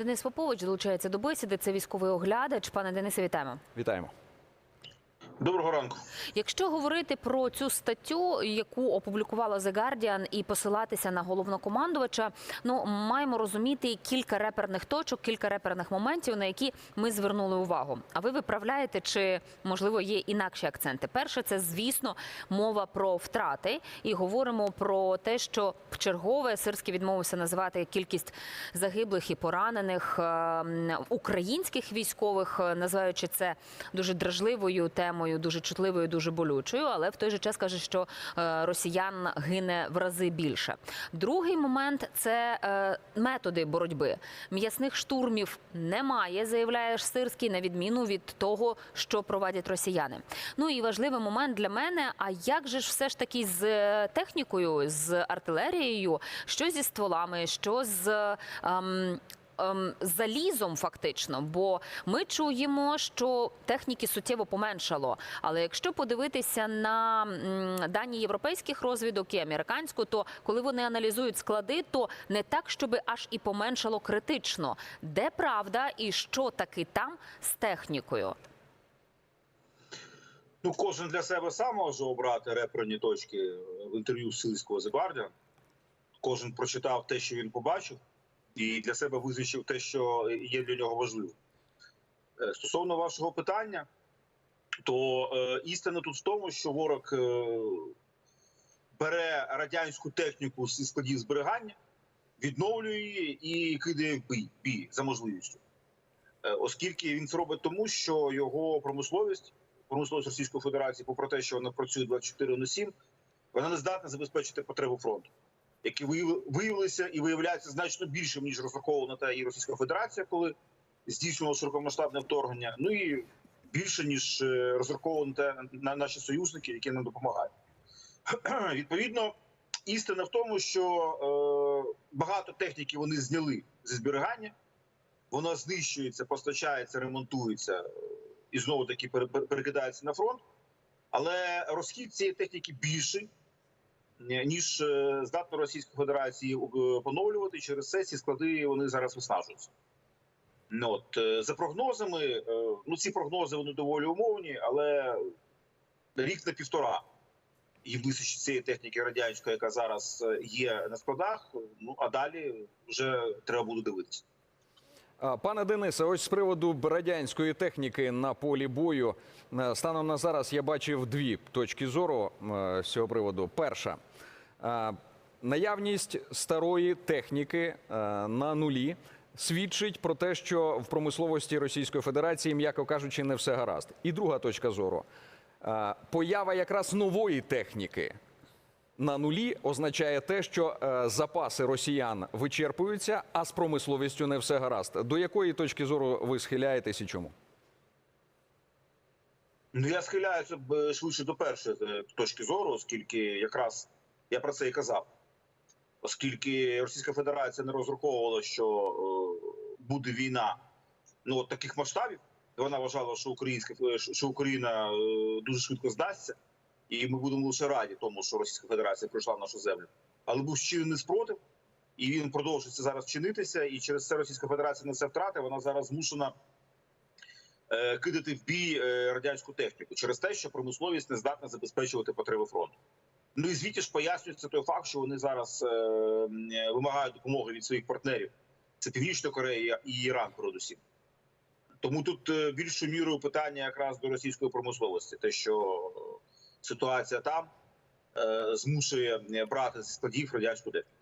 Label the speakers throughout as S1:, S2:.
S1: Денис Попович долучається до бесіди. Це військовий оглядач. Пане Денисе, вітаємо.
S2: Вітаємо.
S3: Доброго ранку.
S1: Якщо говорити про цю статтю, яку опублікувала The Guardian, і посилатися на головнокомандувача, ну маємо розуміти кілька реперних точок, кілька реперних моментів, на які ми звернули увагу. А ви виправляєте, чи можливо є інакші акценти? Перше, це звісно мова про втрати, і говоримо про те, що чергове Сирський відмовився називати кількість загиблих і поранених е, українських військових, називаючи це дуже дражливою темою, дуже чутливою, дуже болючою. Але в той же час каже, що е, росіян гине в рази більше. Другий момент це е, методи боротьби. М'ясних штурмів немає, заявляє Сирський, на відміну від того, що проводять росіяни. Ну і важливий момент для мене: а як же ж все ж таки з е, технікою, з артилерією, що зі стволами, що з. ем, ем, залізом, фактично, бо ми чуємо, що техніки суттєво поменшало. Але якщо подивитися на дані європейських розвідок і американську, то коли вони аналізують склади, то не так, щоб аж і поменшало критично. Де правда і що таки там з технікою?
S3: Ну, кожен для себе сам може обрати реперні точки в інтерв'ю з Сильського The Guardian. Кожен прочитав те, що він побачив, і для себе визначив те, що є для нього важливим. Е, Стосовно вашого питання, то е, істина тут в тому, що ворог е, бере радянську техніку зі складів зберігання, відновлює її і кидає в бій, бій за можливістю. Е, оскільки він це робить тому, що його промисловість, промисловість Російської Федерації, попри те, що вона працює 24 на 7, вона не здатна забезпечити потребу фронту, які виявилися і виявляються значно більшим, ніж розраховувала та і Російська Федерація, коли здійснювала широкомасштабне вторгнення. Ну і більше ніж е, розраховували на наші союзники, які нам допомагають. Відповідно, істина в тому, що е, багато техніки вони зняли зі зберігання вона знищується, постачається, ремонтується е, і знову таки пере- пере- перекидається на фронт. Але розхід цієї техніки більший, ніж е, здатна Російська Федерація е, поновлювати. Через це ці склади вони зараз виснажуються. Ну, от, е, за прогнозами, е, ну ці прогнози вони доволі умовні, але рік на півтора і височить цієї техніки радянської, яка зараз е, є на складах. Ну а далі вже треба буде дивитися.
S2: Пане Денисе, ось з приводу радянської техніки на полі бою. е, Станом на зараз я бачив дві точки зору е, з цього приводу. Перша е, наявність старої техніки на нулі свідчить про те, що в промисловості Російської Федерації, м'яко кажучи, не все гаразд. І друга точка зору поява якраз нової техніки на нулі означає те, що е, запаси росіян вичерпуються, а з промисловістю не все гаразд. До якої точки зору ви схиляєтесь і чому?
S3: Ну я схиляюся б швидше до першої е, точки зору, оскільки якраз я про це і казав. Оскільки Російська Федерація не розраховувала, що е, буде війна ну от таких масштабів, вона вважала, що українська е, що Україна е, дуже швидко здасться, і ми будемо лише раді тому, що Російська Федерація прийшла в нашу землю. Але був щинений спротив, і він продовжується зараз чинитися. І через це Російська Федерація несе втрати. Вона зараз змушена е, кидати в бій е, радянську техніку через те, що промисловість не здатна забезпечувати потреби фронту. Ну і звідти ж пояснюється той факт, що вони зараз е, е, вимагають допомоги від своїх партнерів. Це Північна Корея і Іран, передусім. Тому тут е, більшою мірою питання якраз до російської промисловості, те, що ситуація там е, змушує е, брати з складів радянську техніку.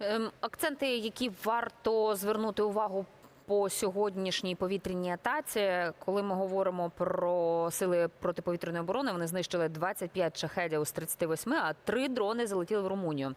S1: Ем, Акценти, які варто звернути увагу по сьогоднішній повітряній атаці, коли ми говоримо про сили протиповітряної оборони, вони знищили 25 шахедів з 38, а три дрони залетіли в Румунію.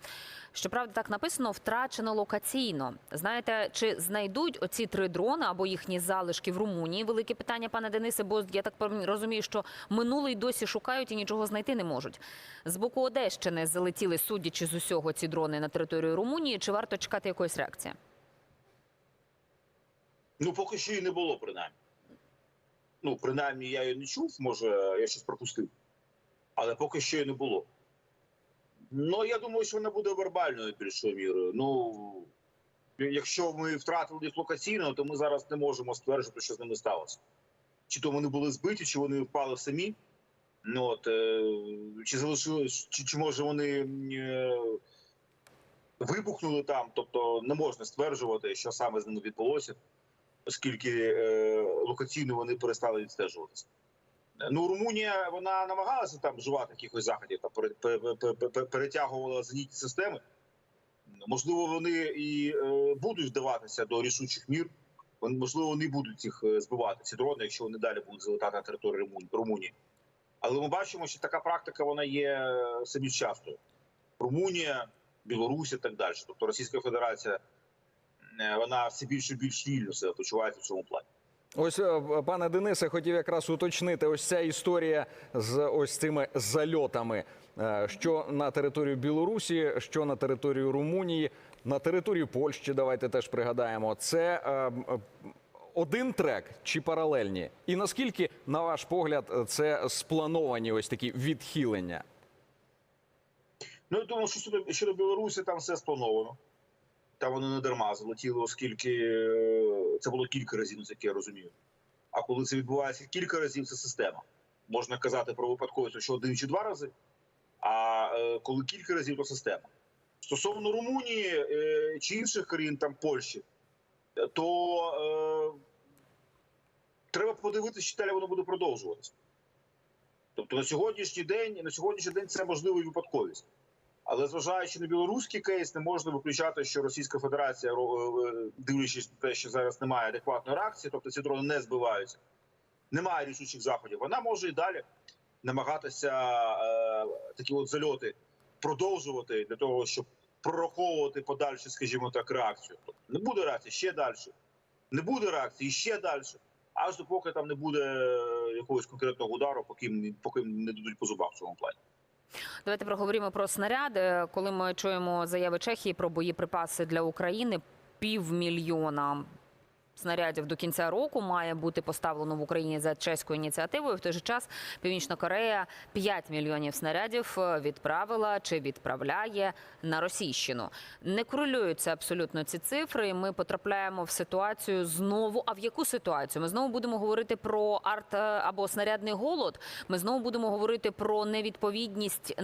S1: Щоправда, так написано втрачено локаційно. Знаєте, чи знайдуть оці три дрони або їхні залишки в Румунії? Велике питання, пане Денисе, бо я так розумію, що минулий досі шукають і нічого знайти не можуть. З боку Одещини залетіли, судячи з усього, ці дрони на територію Румунії. Чи варто чекати якоїсь реакції?
S3: Ну, поки що і не було, принаймні. Ну, принаймні, я її не чув, може, я щось пропустив. Але поки що і не було. Ну, я думаю, що вона буде вербальною більшою мірою. Ну, Якщо ми втратили їх локаційно, то ми зараз не можемо стверджувати, що з ними сталося. Чи то вони були збиті, чи вони впали самі. Ну, от, е, чи залишилось, чи, чи може вони е, вибухнули там. Тобто не можна стверджувати, що саме з ними відбулося, оскільки е, локаційно вони перестали відстежуватися. Ну, Румунія вона намагалася там вживати якихось заходів, там пере- пере- пере- пере- перетягувала зенітні системи. Можливо, вони і е, будуть вдаватися до рішучих мір. Вони, можливо, вони будуть їх е, збивати, ці дрони, якщо вони далі будуть залетати на територію Румунії. Але ми бачимо, що така практика вона є е, собі частою. Румунія, Білорусь і так далі. Тобто Російська Федерація вона все більше і більш вільно себе почувається в цьому плані.
S2: Ось, е, пане Денисе, хотів якраз уточнити ось ця історія з ось цими зальотами, е, що на територію Білорусі, що на територію Румунії, на територію Польщі. Давайте теж пригадаємо. Це е, один трек чи паралельні? І наскільки, на ваш погляд, це сплановані ось такі відхилення?
S3: Ну, я думаю, що щодо Білорусі там все сплановано. Там вони не дарма залетіли, оскільки е, це було кілька разів, наскільки я розумію. А коли це відбувається кілька разів, це система. Можна казати про випадковість, що один чи два рази, а е, коли кілька разів, то система. Стосовно Румунії е, чи інших країн, там Польщі, то е, треба подивитися, чи далі воно буде продовжуватися. Тобто на сьогоднішній день, на сьогоднішній день це можливо і випадковість. Але зважаючи на білоруський кейс, не можна виключати, що Російська Федерація, е, дивлячись на те, що зараз немає адекватної реакції, тобто ці дрони не збиваються, немає рішучих заходів. Вона може і далі намагатися е, такі от зальоти продовжувати для того, щоб прораховувати подальше, скажімо так, реакцію. Тобто не буде реакції ще далі, не буде реакції ще далі. Аж допоки там не буде е, якогось конкретного удару, поки, поки не дадуть по зубах в цьому плані.
S1: Давайте проговоримо про снаряди. Коли ми чуємо заяви Чехії про боєприпаси для України, півмільйона снарядів до кінця року має бути поставлено в Україні за чеською ініціативою. В той же час Північна Корея 5 мільйонів снарядів е, відправила чи відправляє на Російщину. Не корелюються абсолютно ці цифри. і Ми потрапляємо в ситуацію знову. А в яку ситуацію? Ми знову будемо говорити про арт е, або снарядний голод. Ми знову будемо говорити про невідповідність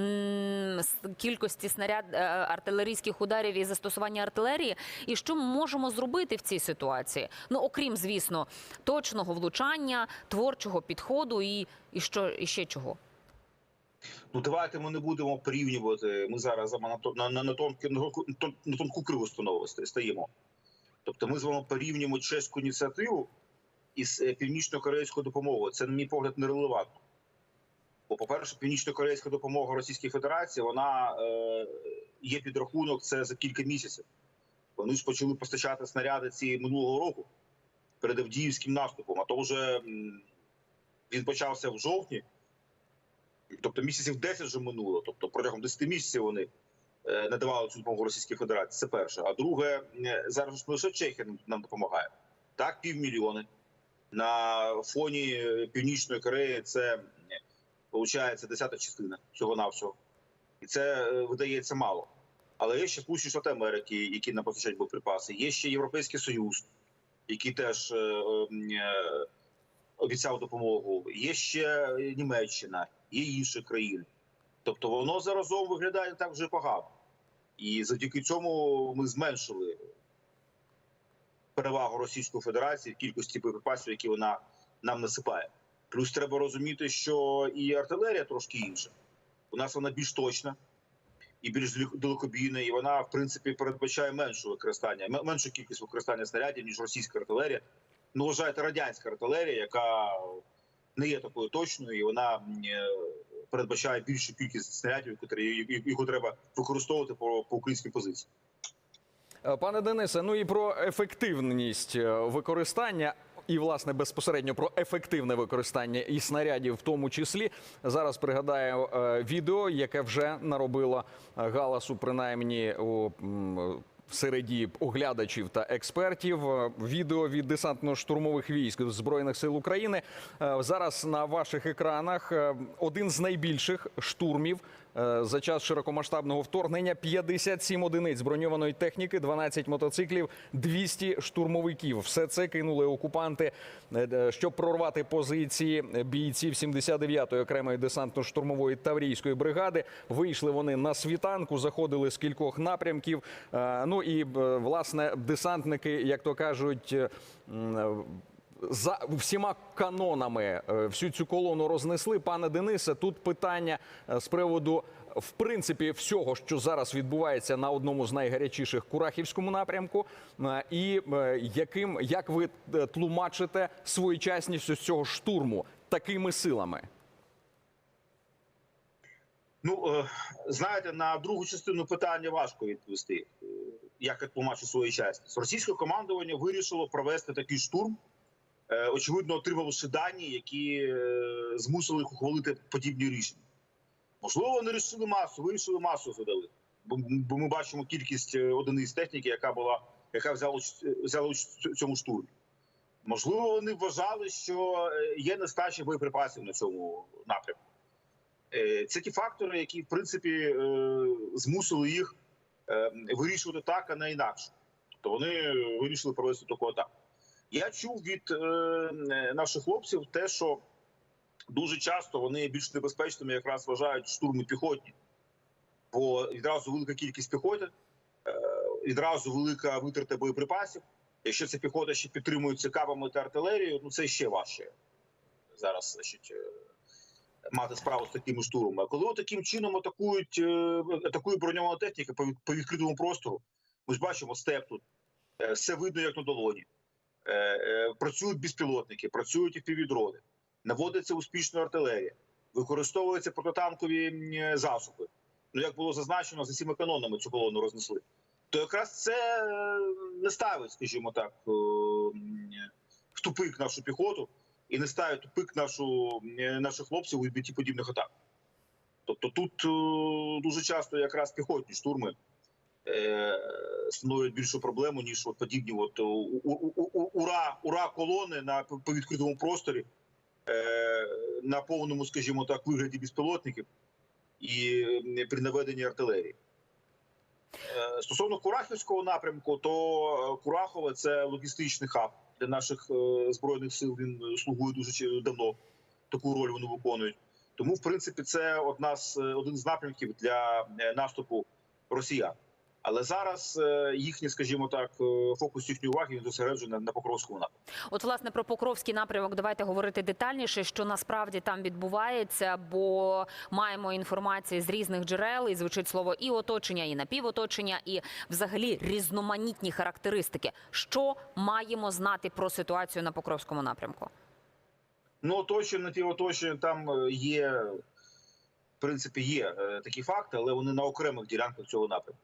S1: кількості снаряд е, артилерійських ударів і застосування артилерії. І що ми можемо зробити в цій ситуації? Ну окрім звісно, точного влучання, творчого підходу і, і що і ще чого.
S3: Ну давайте ми не будемо порівнювати. Ми зараз на, на, на, тонку, на, тонку- криву стаємо. Тобто ми з вами порівнюємо чеську ініціативу із е, північно-корейською допомогою. Це, на мій погляд, нерелевантно. Бо, по-перше, північно-корейська допомога Російській Федерації вона е, є підрахунок це за кілька місяців. Вони ж почали постачати снаряди ці минулого року перед Авдіївським наступом. А то вже він почався в жовтні. Тобто місяців 10 вже минуло. Тобто протягом 10 місяців вони е, надавали цю допомогу Російській Федерації. Це перше. А друге, зараз не лише Чехія нам- нам допомагає. Так, півмільйони. На фоні е, Північної Кореї це виходить десята частина всього навсього. І це е, видається мало. Але є ще Сполучені Штати Америки, які нам постачають боєприпаси. Є ще Європейський Союз, який теж е, е, обіцяв допомогу. Є ще Німеччина, є інші країни. Тобто воно заразом виглядає так вже погано. І завдяки цьому ми зменшили перевагу Російської Федерації в кількості боєприпасів, які вона нам насипає. Плюс треба розуміти, що і артилерія трошки інша. У нас вона більш точна і більш далеко- далекобійна, і вона, в принципі, передбачає менше використання, меншу кількість використання снарядів, ніж російська артилерія. Ну, вважаєте, радянська артилерія, яка не є такою точною, і вона е, передбачає більшу кількість снарядів, яку треба використовувати по, по українській позиції.
S2: Е, Пане Денисе, ну і про ефективність е, використання. І, власне, безпосередньо про ефективне використання і снарядів, в тому числі. Зараз пригадаю е, відео, яке вже наробило е, галасу, принаймні у середі оглядачів та експертів. Е, Відео від десантно-штурмових військ Збройних сил України. Е, Зараз на ваших екранах е, один з найбільших штурмів за час широкомасштабного вторгнення. 57 одиниць броньованої техніки, 12 мотоциклів, 200 штурмовиків. Все це кинули окупанти, щоб прорвати позиції бійців 79-ї окремої десантно-штурмової таврійської бригади. Вийшли вони на світанку, заходили з кількох напрямків. Е, І власне десантники, як то кажуть. е, за всіма канонами е, всю цю колону рознесли. Пане Денисе, тут питання е, з приводу в принципі всього, що зараз відбувається на одному з найгарячіших Курахівському напрямку, і яким як ви тлумачите своєчасність цього штурму такими силами?
S3: Ну знаєте, на другу частину питання важко відповісти. Як я тлумачу своєчасність. Російське командування вирішило провести такий штурм, е, очевидно, отримавши дані, які е, змусили їх ухвалити подібні рішення. Можливо, вони вирішили масу, вирішили масу задали. Бо, ми бачимо кількість е, одиниць техніки, яка була, яка взяла участь цьому штурмі. Можливо, вони вважали, що є нестача боєприпасів на цьому напрямку. Це ті фактори, які в принципі змусили їх вирішувати так, а не інакше. Тобто вони вирішили провести таку атаку. Я чув від е, наших хлопців те, що дуже часто вони більш небезпечними якраз вважають штурми піхотні, бо відразу велика кількість піхоти, е, відразу велика витрата боєприпасів. Якщо ця піхота ще підтримується кабами та артилерією, ну це ще важче зараз, значить. Мати справу з такими штурмами. Коли таким чином атакують е, атакує броньована техніка по, відкритому простору, ми ж бачимо степ тут, е, все видно як на долоні. Е, Працюють безпілотники, працюють впівдрони, наводиться успішна артилерія, використовуються протитанкові засоби. Ну як було зазначено, за цими канонами цю колону рознесли. То якраз це не ставить, скажімо так, в тупик нашу піхоту і не ставить тупик нашу е, наших хлопців у відбитті подібних атак. Тобто тут е, дуже часто якраз піхотні штурми е, становлять більшу проблему, ніж от подібні от, у- ура, ура колони на по відкритому просторі, е, на повному, скажімо так, вигляді безпілотників і е, при наведенні артилерії. Е, Стосовно Курахівського напрямку, то е, Курахове це логістичний хаб для наших е, збройних сил. Він е, слугує дуже давно. Таку роль вони виконують. Тому, в принципі, це одна з е, один з напрямків для наступу росіян. Але зараз е, їхній, скажімо так, е, фокус їхньої уваги він зосереджений на Покровському напрямку.
S1: От, власне, про Покровський напрямок давайте говорити детальніше, що насправді там відбувається, бо маємо інформацію з різних джерел, і звучить слово і оточення, і напівоточення, і взагалі різноманітні характеристики. Що маємо знати про ситуацію на Покровському напрямку?
S3: Ну, оточення, на ті оточення там е, є, в принципі, є такі факти, але вони на окремих ділянках цього напрямку.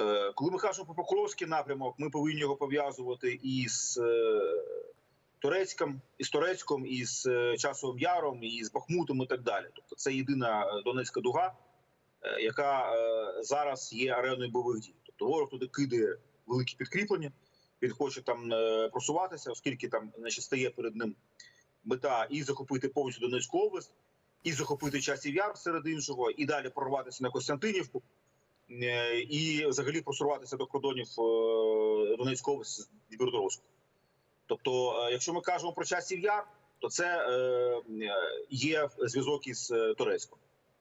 S3: Е, Коли ми кажемо про Покровський напрямок, ми повинні його пов'язувати із е, Турецьком, із Турецьком, із е, Часовим Яром, із Бахмутом і так далі. Тобто це єдина Донецька дуга, яка зараз є ареною бойових дій. Тобто ворог туди кидає великі підкріплення, він хоче там просуватися, оскільки там значить, стає перед ним мета і захопити повністю Донецьку область, і захопити часів яр серед іншого, і далі прорватися на Костянтинівку, і взагалі просуватися до кордонів е, Донецької області з Дніпропетровську. Тобто, е, якщо ми кажемо про часів яр, то це е, е, є зв'язок із е, Турецьком.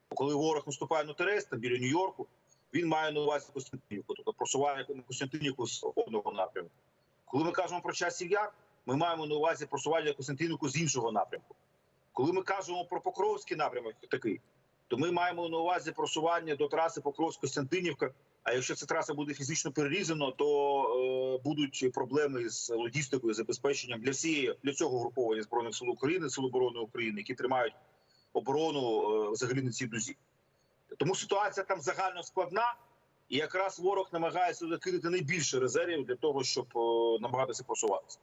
S3: Коли ворог наступає на Терес, там біля Нью-Йорку, він має на увазі Костянтинівку, тобто просуває на Костянтинівку з одного напрямку. Коли ми кажемо про часів яр, ми маємо на увазі просування Костянтинівку з іншого напрямку. Коли ми кажемо про Покровський напрямок такий, то ми маємо на увазі просування до траси Покровськ-Костянтинівка. А якщо ця траса буде фізично перерізана, то е, будуть проблеми з логістикою, забезпеченням для всієї для цього груповання збройних сил України, сил оборони України, які тримають оборону е, взагалі на цій дузі. Тому ситуація там загально складна, і якраз ворог намагається закидати найбільше резервів для того, щоб е, намагатися просуватися.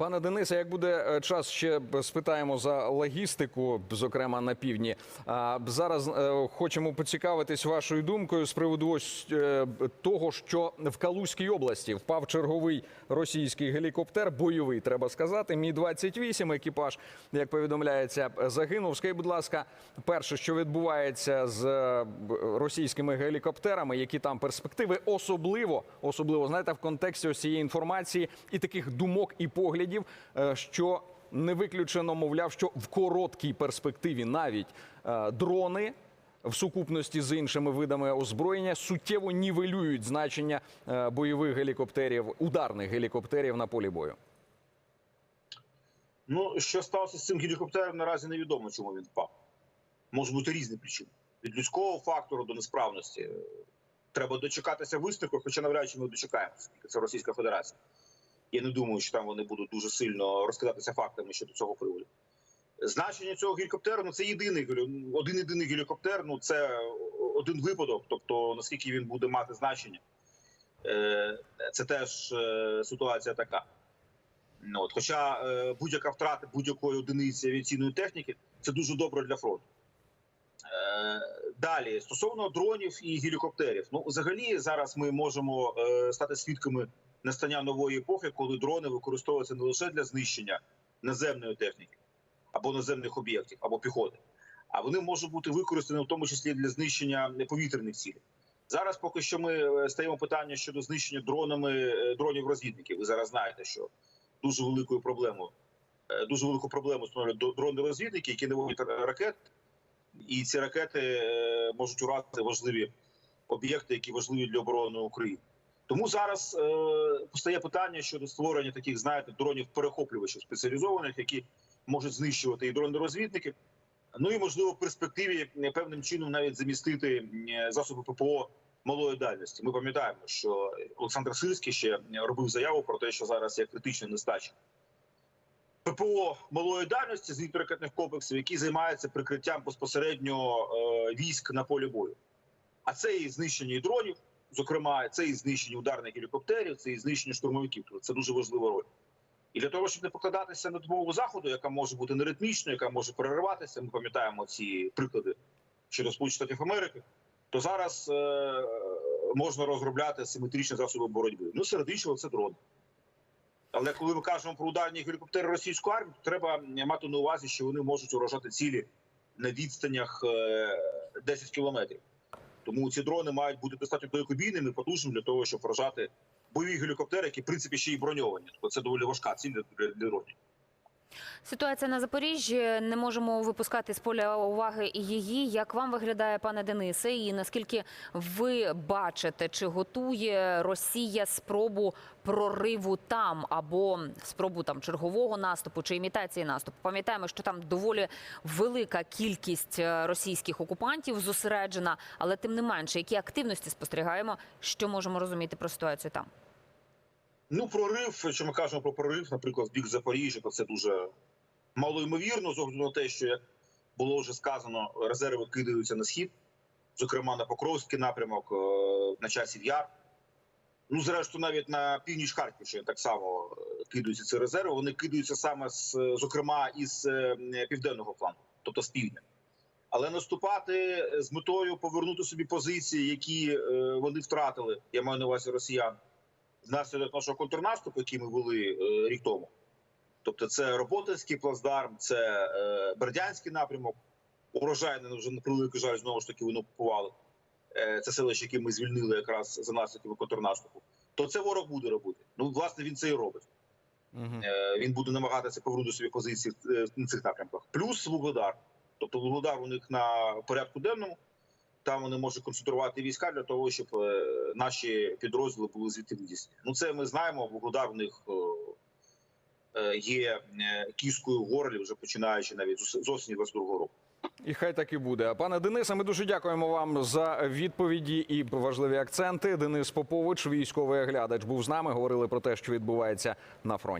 S2: Пане Денисе, як буде е, час, ще спитаємо за логістику, зокрема на півдні. А зараз е, хочемо поцікавитись вашою думкою з приводу ось е, того, що в Калузькій області впав черговий російський гелікоптер, бойовий, треба сказати. Мі 28 екіпаж, як повідомляється, загинув. Скажіть, будь ласка, перше, що відбувається з російськими гелікоптерами, які там перспективи, особливо, особливо знаєте, в контексті ось цієї інформації і таких думок і поглядів, е, що не виключено, мовляв, що в короткій перспективі навіть е, дрони. В сукупності з іншими видами озброєння суттєво нівелюють значення е, бойових гелікоптерів, ударних гелікоптерів на полі бою.
S3: Ну, що сталося з цим гелікоптером, наразі невідомо, чому він впав. Можуть бути різні причини. Від людського фактору до несправності. Треба дочекатися висновку, хоча навряд чи ми дочекаємося, це Російська Федерація. Я не думаю, що там вони будуть дуже сильно розкидатися фактами щодо цього приводу. Значення цього гелікоптеру ну це єдиний один єдиний гелікоптер. Ну це один випадок. Тобто, наскільки він буде мати значення, е, це теж е, ситуація така. Ну, от, хоча е, будь-яка втрата будь-якої одиниці авіаційної техніки це дуже добре для фронту. Далі стосовно дронів і гелікоптерів, ну взагалі зараз ми можемо стати свідками настання нової епохи, коли дрони використовуються не лише для знищення наземної техніки або наземних об'єктів, або піхоти, а вони можуть бути використані в тому числі для знищення повітряних цілей. Зараз поки що ми е, стаємо питання щодо знищення дронами е, дронів розвідників. Ви зараз знаєте, що дуже великою проблемою. е, Дуже велику проблему становлять дрони розвідники, які не наводять ракет, і ці ракети можуть уразити важливі об'єкти, які важливі для оборони України. Тому зараз е, постає питання щодо створення таких, знаєте, дронів перехоплювачів спеціалізованих, які можуть знищувати і дрони розвідники. Ну і можливо в перспективі е, певним чином навіть замістити е, засоби ППО малої дальності. Ми пам'ятаємо, що Олександр Сирський ще робив заяву про те, що зараз є критична нестача ППО малої дальності з ракетних комплексів, які займаються прикриттям безпосередньо військ на полі бою. А це і знищення і дронів, зокрема, це і знищення ударних гелікоптерів, це і знищення штурмовиків. Тобто це дуже важлива роль. І для того, щоб не покладатися на допомогу заходу, яка може бути неритмічною, яка може перериватися, ми пам'ятаємо ці приклади щодо Сполучених Штатів Америки, то зараз е, можна розробляти симетричні засоби боротьби. Ну, серед іншого, це дрони. Але коли ми кажемо про ударні гелікоптери російської армії, то треба мати на увазі, що вони можуть уражати цілі на відстанях е, 10 кілометрів. Тому ці дрони мають бути достатньо далекобійними, потужними для того, щоб вражати бойові гелікоптери, які в принципі ще й броньовані. Тобто це доволі важка ціль для, дронів.
S1: Ситуація на Запоріжжі не можемо випускати з поля уваги її. Як вам виглядає, пане Денисе, і наскільки ви бачите, чи готує Росія спробу прориву там або спробу там чергового наступу чи імітації наступу? Пам'ятаємо, що там доволі велика кількість е, російських окупантів зосереджена, але тим не менше, які активності спостерігаємо, що можемо розуміти про ситуацію там?
S3: Ну, прорив, якщо ми кажемо про прорив, наприклад, в бік Запоріжжя, то це дуже малоймовірно, з огляду на те, що як було вже сказано, резерви кидаються на схід, зокрема на Покровський напрямок, е, на часів яр. Ну, зрештою, навіть на північ Харківщини так само е, кидаються ці резерви. Вони кидаються саме з, зокрема із е, південного флангу, тобто з півдня. Але наступати з метою повернути собі позиції, які е, вони втратили, я маю на увазі росіян, внаслідок нашого контрнаступу, який ми вели е, рік тому. Тобто, це Роботинський плацдарм, це е, Бердянський напрямок, урожайне вже на превеликий жаль, знову ж таки вони окупували. Е, це селище, яке ми звільнили якраз за наслідками контрнаступу. То це ворог буде робити. Ну, власне, він це і робить.
S2: Угу.
S3: Він буде намагатися повернути собі позиції на цих напрямках. Плюс Вугледар. Тобто Вугледар у них на порядку денному. Там вони можуть концентрувати війська для того, щоб е, наші підрозділи були звідти видіслі. Ну це ми знаємо. Вугледар у них е, є е, кіскою в горлі, вже починаючи навіть з ос- з осені 22 року.
S2: І хай так і буде. Пане Денисе, ми дуже дякуємо вам за відповіді і важливі акценти. Денис Попович, військовий оглядач, був з нами. Говорили про те, що відбувається на фронті.